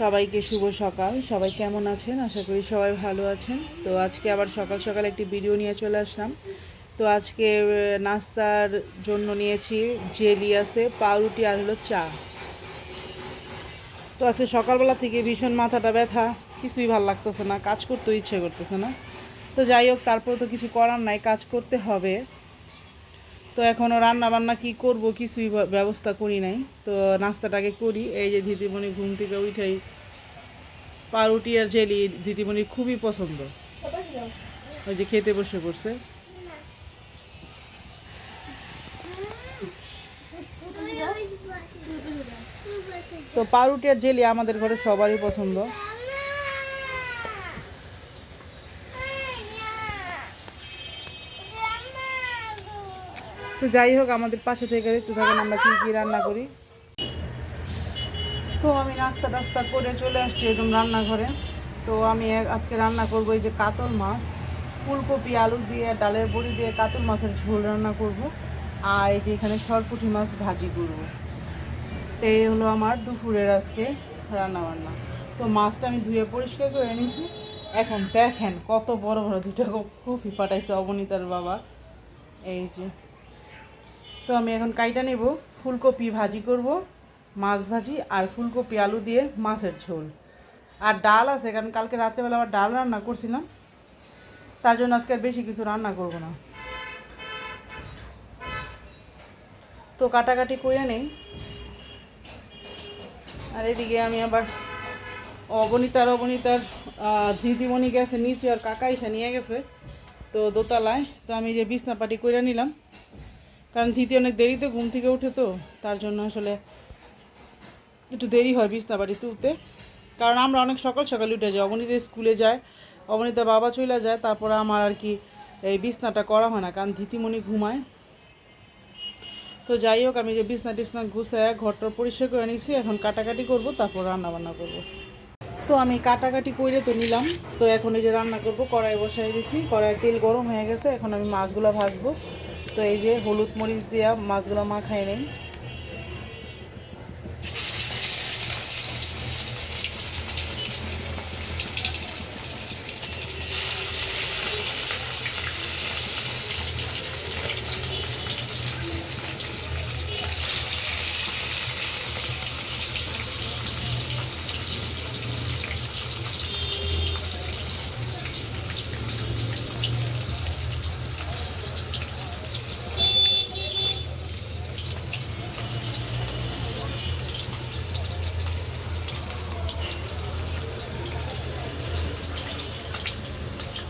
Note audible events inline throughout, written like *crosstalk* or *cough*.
সবাইকে শুভ সকাল। সবাই কেমন আছেন? আশা করি সবাই ভালো আছেন। তো আজকে আবার সকাল সকাল একটি ভিডিও নিয়ে চলে আসলাম। তো আজকে নাস্তার জন্য নিয়েছি জেলি আছে, পাউরুটি আর হলো চা। তো আজকে সকালবেলা থেকে ভীষণ মাথাটা ব্যথা, কিছুই ভালো লাগতেছে না, কাজ করতেও ইচ্ছে করতেছে না। তো যাই হোক, তারপর তো কিছু করার নাই, কাজ করতে হবে। তো এখনও রান্না বান্না কি করব কিছুই ব্যবস্থা করি নাই। তো নাস্তাটাকে করি। এই যে দিদিমণি ঘুম থেকে উঠেই পাউরুটি আর জেলি দিদিমণির খুবই পছন্দ। ওই যে খেতে বসে পড়ছে। তো পাউরুটি আর জেলি আমাদের ঘরে সবারই পছন্দ। তো যাই হোক, আমাদের পাশে থেকে দেখতে থাকেন আমরা কী কী রান্না করি। তো আমি নাস্তা টাস্তা করে চলে আসছি এরকম রান্নাঘরে। তো আমি আজকে রান্না করব এই যে কাতল মাছ। ফুলকপি, আলু দিয়ে, ডালের বড়ি দিয়ে কাতল মাছের ঝোল রান্না করব। আর এই যে এখানে সরপুঁটি মাছ ভাজি করব। তো এই হলো আমার দুপুরের আজকে রান্না বান্না তো মাছটা আমি ধুয়ে পরিষ্কার করে নিয়েছি। এখন দেখেন কত বড় বড় দুটো কফি পাঠাইছে অবনীতার বাবা। এই যে তো আমি এখন কাইটা নেব ফুলকপি ভাজি করব মাছ ভাজি আর ফুলকপি আলু দিয়ে মাছের ঝোল। আর ডাল আছে কারণ কালকে রাত্রেবেলা আবার ডাল রান্না করছিলাম। তার জন্য আজকে আর বেশি কিছু রান্না করব না। তো কাটাকাটি করে নেই। আর এদিকে আমি আবার অবনীতার আহ, দিদিমণি গেছে নিচে আর কাকা এসে নিয়ে গেছে তো দোতলায়। তো আমি যে বিছনা পাটি করে নিলাম। কারণ দিদি অনেক দেরিতে ঘুম থেকে উঠে তো, তার জন্য আসলে একটু দেরি হয় বিছনা বাড়ি তুলতে। কারণ আমরা অনেক সকাল সকাল উঠে যাই, অবনীতা স্কুলে যায়, অবনীতা বাবা চলে যায়, তারপরে আমার আর কি এই বিছনাটা করা হয় না, কারণ ধীতিমণি ঘুমায়। তো যাই হোক, আমি যে বিছনা টিছনা গুছায় ঘরটা পরিষ্কার করে নিয়েছি, এখন কাটাকাটি করব, তারপর রান্না বান্না করব। তো আমি কাটাকাটি করে তো নিলাম, তো এখন এই যে রান্না করব, কড়াই বসাই দিছি, কড়াইয়ের তেল গরম হয়ে গেছে, এখন আমি মাছগুলো ভাজবো। তো এই যে হলুদ মরিচ দিয়া মাছগুলো মাখাই নেই।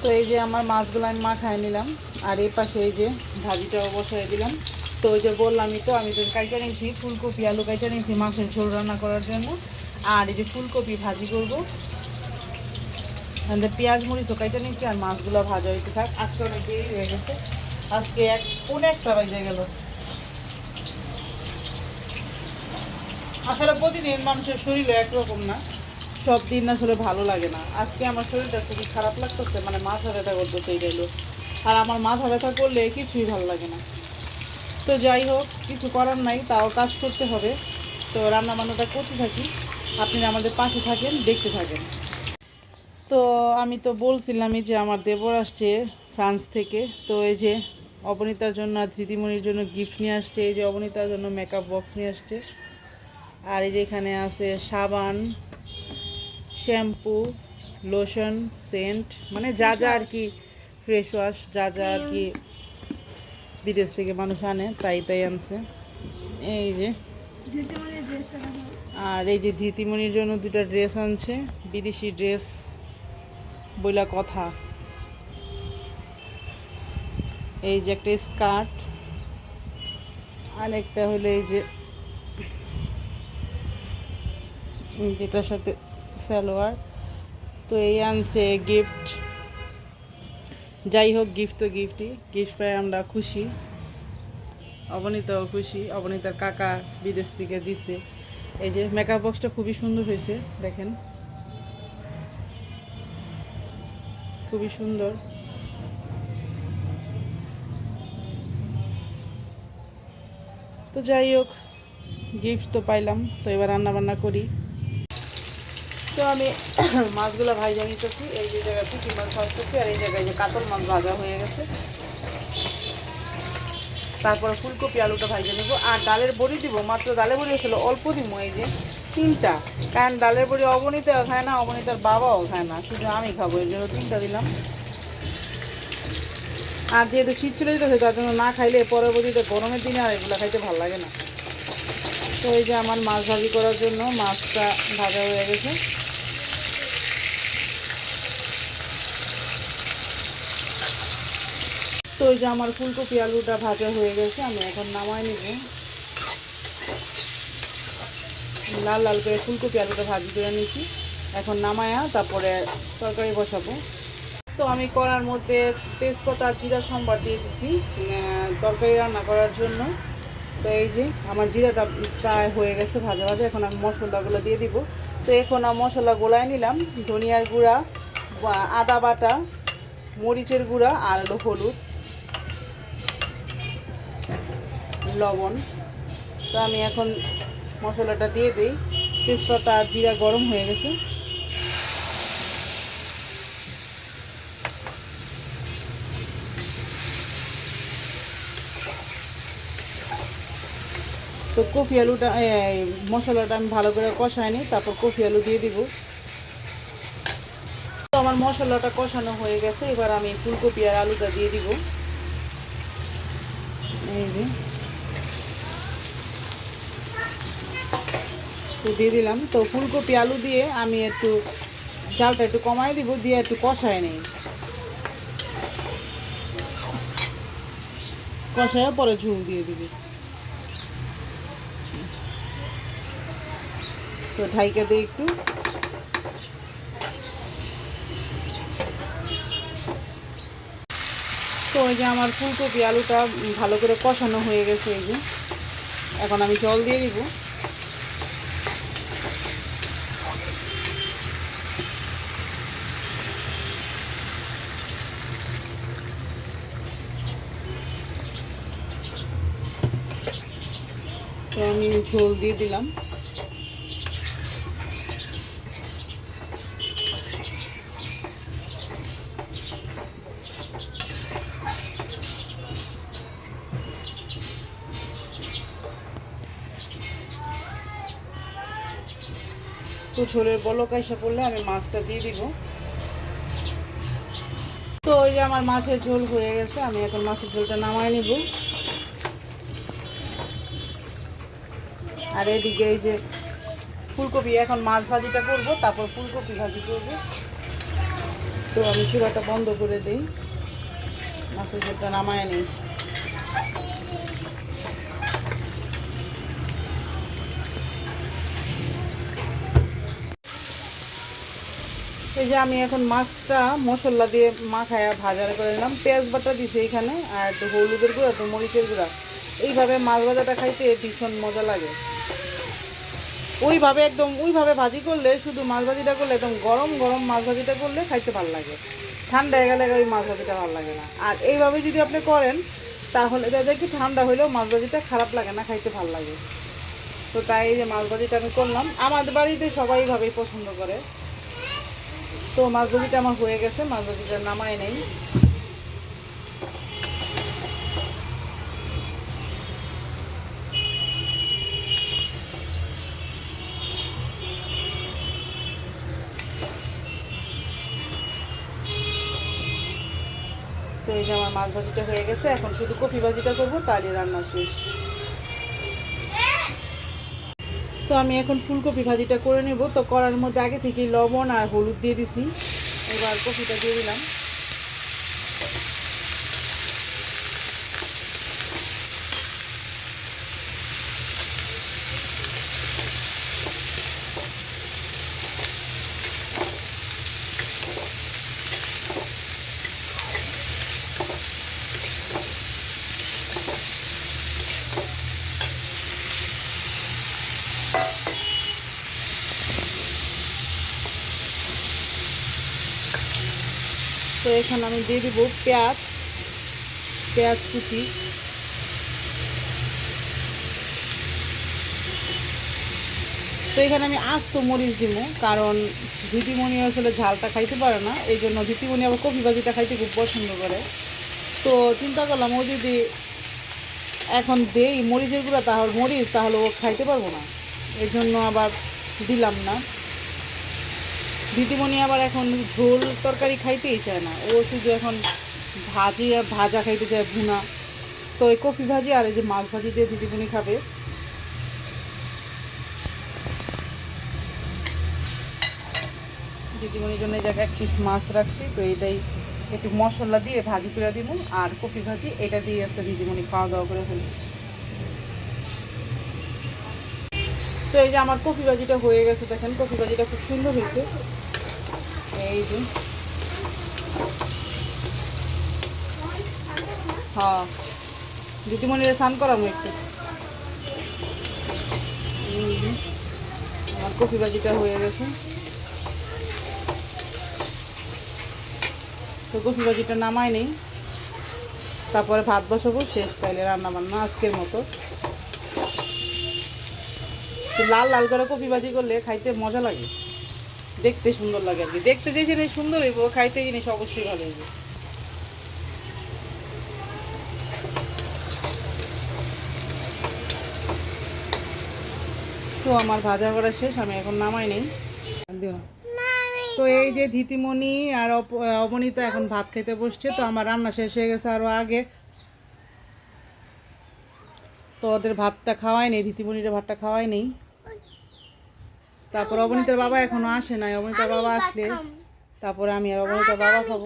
তো এই যে আমার মাছগুলো আমি মাখায় নিলাম, আর এই পাশে এই যে ভাজিটাও বসাই দিলাম। তো ওই যে বললামই তো, আমি তো কাইটা নিয়েছি, ফুলকপি, আলু কাইটা নিয়েছি, মাছের ঝোল রান্না করার জন্য। আর এই যে ফুলকপি ভাজি করব। পেঁয়াজ মরিচ তো কাইটা নিয়েছি, আর মাছগুলো ভাজা হইতে থাক, আজকে অনেক দেরি হয়ে গেছে। আজকে এক পনেরো একটা বাজে গেল। আসলে প্রতিদিন মানুষের শরীরে একরকম না। সব দিন আসলে ভালো লাগে না। আজকে আমার শরীরটা খুবই খারাপ লাগতেছে মানে মাথা ব্যথা করতেছে এই গেল আর আমার মাথা ব্যথা করলে কিছুই ভালো লাগে না। তো যাই হোক, কিছু করার নাই, তাও কাজ করতে হবে। তো রান্না বান্নাটা করতে থাকি। আপনারা আমাদের পাশে থাকেন, দেখতে থাকেন। তো আমি তো বলছিলামই যে আমার দেবর আসছে ফ্রান্স থেকে। তো এই যে অবনীতার জন্য আর দিদিমণির জন্য গিফট নিয়ে আসছে। এই যে অবনীতার জন্য মেকআপ বক্স নিয়ে আসছে। আর এই যে এখানে আছে সাবান শ্যাম্পু, লোশন, সেন্ট মানে যা যা আর কি ফ্রেশ ওয়াশ যা যা আর কি বিদেশ থেকে মানুষ আনে, তাই তাই আনছে। এই যে, আর এই যে ধীতিমণির জন্য দুটো ড্রেস আনছে, বিদেশি ড্রেস বইলা কথা। এই যে একটা স্কার্ট আর একটা হলো এই যে যেটার সাথে সালোয়ার। তো এই আনছে গিফট যাই হোক গিফট তো গিফটই গিফট পাই আমরা খুশি। অবনীতাও খুশি। অবনীতার কাকা বিদেশ থেকে দিছে। এই যে মেকআপ বক্সটা খুবই সুন্দর হয়েছে, দেখেন। খুবই সুন্দর। তো যাই হোক গিফট তো পাইলাম। তো এবার রান্না বান্না করি। তো আমি *coughs* মাছগুলো ভাজা নিতেছি। এই যে জায়গায় পুঁটি মাছ ভাজতেছি আর এই জায়গায় যে কাতল মাছ ভাজা হয়ে গেছে। তারপরে ফুলকপি আলুটা ভাজা নেব। আর ডালের বড়ি দিব, মাত্র ডালের বড়ি ছিল অল্প দিব এই যে তিনটা। কারণ ডালের বড়ি অবনীতাও খায় না, অবনীতার বাবাও খায় না, শুধু আমি খাব, এই জন্য তিনটা দিলাম। আর যেহেতু শীত চলে যেতেছে, তার জন্য না খাইলে পরবর্তীতে গরমের দিনে আর এগুলো খাইতে ভালো লাগে না। তো এই যে আমার মাছ ভাজি করার জন্য মাছটা ভাজা হয়ে গেছে। তো এই যে আমার ফুলকপি আলুটা ভাজা হয়ে গেছে, আমি এখন নামাই নিব। লাল লাল করে ফুলকপি আলুটা ভাজি করে নিচ্ছি এখন নামায়া তারপরে তরকারি বসাবো। তো আমি করার মধ্যে তেজপাতা আর জিরা, সম্বার দিয়ে দিছি তরকারি রান্না করার জন্য। তো এই যে আমার জিরাটা প্রায় হয়ে গেছে ভাজা ভাজা, এখন আমি মশলাগুলো দিয়ে দিব। তো এখন আমি মশলা গোলায় নিলাম, ধনিয়ার গুঁড়া, আদা বাটা, মরিচের গুঁড়া আর হলুদ। লবণ। তো আমি এখন মশলাটা দিয়ে দিই। তেজপাতা আর জিরা গরম হয়ে গেছে। তো কফি আলুটা মশলাটা আমি ভালো করে কষাই নিই তারপর কফি আলু দিয়ে দিব। তো আমার মশলাটা কষানো হয়ে গেছে, এবার আমি ফুলকপি আর আলুটা দিয়ে দিব। এই তো দিয়ে দিলাম। তো ফুলকপি, আলু দিয়ে আমি একটু জালটা একটু কমাই দিব, দিয়ে একটু কষায় নিই। কষায় পরে ঝুল দিয়ে দিবি। তো ঢাইকা দিয়ে একটু। তো ওই যে আমার ফুলকপি, আলুটা ভালো করে কষানো হয়ে গেছে এই যে। এখন আমি জল দিয়ে দিব। তো আমি ঝোল দিয়ে দিলাম। তো ঝোলের বলক এসে পড়লে আমি মাছটা দিয়ে দিব। তো ওই যে আমার মাছের ঝোল হয়ে গেছে, আমি এখন মাছের ঝোলটা নামাই নিব। আর এদিকে এই যে ফুলকপি, এখন মাছ ভাজিটা করব, তারপর ফুলকপি ভাজি করব। তো আমি চূড়াটা বন্ধ করে দিই। মাছের ঝোলটা নামায় নিই। এই যে আমি এখন মাছটা মশলা দিয়ে মাখায়া ভাজা করে নিলাম। পেঁয়াজ বাটা দিছি এখানে, আর একটু হলুদের গুঁড়া, একটু মরিচের গুঁড়া। এইভাবে মাছ ভাজাটা খাইতে ভীষণ মজা লাগে। ওইভাবে একদম, ওইভাবে ভাজি করলে শুধু মাছ ভাজিটা করলে একদম গরম গরম মাছ ভাজিটা করলে খাইতে ভালো লাগে। ঠান্ডা গেলে ওই মাছ ভাজিটা ভালো লাগে না। আর এইভাবে যদি আপনি করেন, তাহলে যায় কি ঠান্ডা হইলেও মাছ ভাজিটা খারাপ লাগে না, খাইতে ভালো লাগে। তো তাই এই যে মাছ ভাজিটা আমি করলাম। আমাদের বাড়িতে সবাই এইভাবেই পছন্দ করে। তো মাছ ভাজিটা আমার হয়ে গেছে, মাছ ভাজিটা নামাই নেই। যে আমার মাছ ভাজিটা হয়ে গেছে, এখন শুধু কপি ভাজিটা করব তাহলে রান্না শেষ। তো আমি এখন ফুলকপি ভাজিটা করে নেব। তো করার মধ্যে আগে থেকে লবণ আর হলুদ দিয়ে দিছি। এবার কপিটা দিয়ে দিলাম। তো এখানে আমি দিয়ে দিব পেঁয়াজ পেঁয়াজ কুচি। তো এখানে আমি আস্ত মরিচ দিব, কারণ দিদিমণি আসলে ঝালটা খাইতে পারে না, এই জন্য দিদিমণি আবার কফি ভাজিটা খাইতে খুব পছন্দ করে। তো চিন্তা করলাম ও যদি এখন দেই মরিচের গুঁড়া, তাহলে মরিচ, তাহলে ও খাইতে পারব না, এই জন্য আবার দিলাম না। দিদিমণি আবার এখন ঝোল তরকারি খাইতেই চায় না। ও শুধু এখন ভাজি ভাজা খাইতে চায় ভুনা। তো এই কফি ভাজি আর এই যে মাছ ভাজি দিয়ে দিদিমণি খাবে। দিদিমণির জন্য এই জায়গায় এক পিস মাছ রাখছি। তো এটাই একটু মশলা দিয়ে ভাজি করে দিব। আর কফি ভাজি, এটা দিয়ে একটা দিদিমণি খাওয়া দাওয়া করে ফেলবে। তো এই যে আমার কফি ভাজিটা হয়ে গেছে। দেখেন কফি ভাজিটা খুব সুন্দর হয়েছে। এই যে। হ্যাঁ। দিদিমণিরে স্নান করাবো একটু। আমার কফি ভাজিটা হয়ে গেছে। তো কফি বাজিটা নামাই নেই। তারপরে ভাত বসাবো, শেষ তাইলে রান্না বান্না আজকের মতো। লাল লাল করে কফি ভাজি করলে খাইতে মজা লাগে। দেখতে সুন্দর লাগে আর কি। দেখতে যে জিনিস সুন্দর হইব, খাইতে জিনিস অবশ্যই ভালো হইব। তো আমার ভাজা করা শেষ, আমি এখন নামাই নেই। তো এই যে ধীতিমণি আর অবনীতা এখন ভাত খেতে বসছে, তো আমার রান্না শেষ হয়ে গেছে আরও আগে। তো ওদের ভাতটা খাওয়াই নেই, ধীতিমণির ভাতটা খাওয়াই নেই। তারপর অবনীতার বাবা এখনও আসে নাই। অবনীতার বাবা আসলে তারপরে আমি আর অবনীতার বাবা খাব।